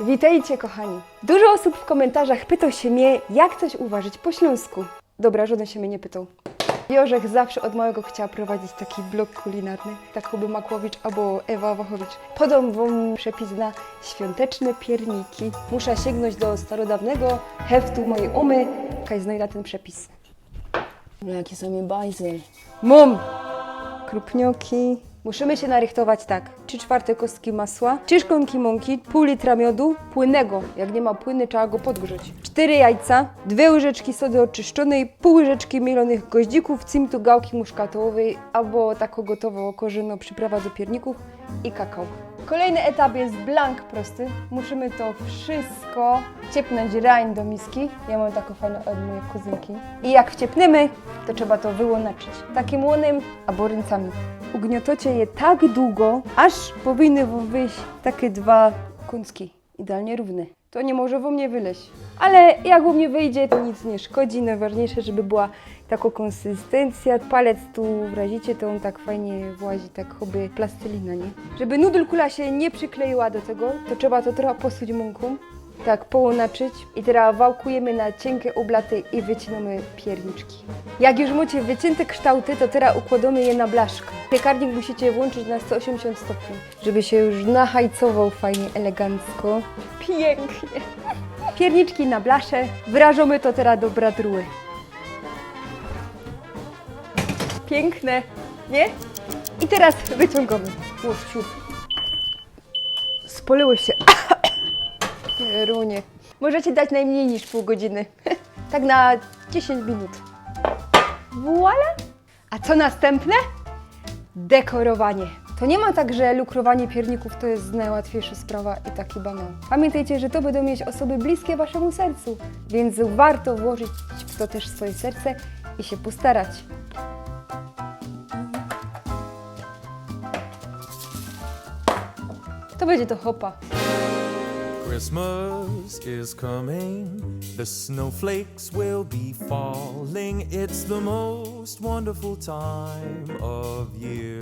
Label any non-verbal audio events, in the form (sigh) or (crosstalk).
Witajcie kochani. Dużo osób w komentarzach pyta się mnie, jak coś uważać po śląsku. Dobra, żaden się mnie nie pytał. Jorzech zawsze od małego chciała prowadzić taki blog kulinarny, tak Kuby Makłowicz albo Ewa Wachowicz. Podam wam przepis na świąteczne pierniki. Muszę sięgnąć do starodawnego heftu mojej umy, kaj znajdę ten przepis. No jaki sobie bajzel. Mum! Krupnioki. Musimy się narychtować tak. 3 czwarte kostki masła, 3 szklanki mąki, pół litra miodu, płynnego. Jak nie ma płyny, trzeba go podgrzeć. 4 jajca, 2 łyżeczki sody oczyszczonej, pół łyżeczki mielonych goździków, cymtu, gałki muszkatołowej albo taką gotową korzenną przyprawa do pierników i kakao. Kolejny etap jest blank prosty. Musimy to wszystko ciepnąć rań do miski. Ja mam taką fajną od mojej kuzynki. I jak wciepniemy, to trzeba to wyłonaczyć. Takim łonem albo ręcami. Ugniatocie je tak długo, aż powinny wam wyjść takie dwa kącki. Idealnie równe. To nie może wam nie wyleźć. Ale jak u mnie wyjdzie, to nic nie szkodzi. Najważniejsze, żeby była taka konsystencja. Palec tu wrazicie, to on tak fajnie włazi, tak choby plastelina, nie? Żeby nudel kula się nie przykleiła do tego, to trzeba to trochę posuć mąką. Tak, połonaczyć i teraz wałkujemy na cienkie oblaty i wycinamy pierniczki. Jak już macie wycięte kształty, to teraz układamy je na blaszkę. Piekarnik musicie włączyć na 180 stopni, żeby się już nahajcował fajnie, elegancko. Pięknie. Pierniczki na blaszę. Wyrażamy to teraz do bratruły. Piękne, nie? I teraz wyciągamy. Łościu. Spolyły się. (laughs) Runie. Możecie dać najmniej niż pół godziny. (laughs) tak na 10 minut. Voila! A co następne? Dekorowanie. To nie ma tak, że lukrowanie pierników to jest najłatwiejsza sprawa i taki banał. Pamiętajcie, że to będą mieć osoby bliskie waszemu sercu, więc warto włożyć w to też swoje serce i się postarać. To będzie to hopa. Christmas is coming, the snowflakes will be falling. It's the most wonderful time of year.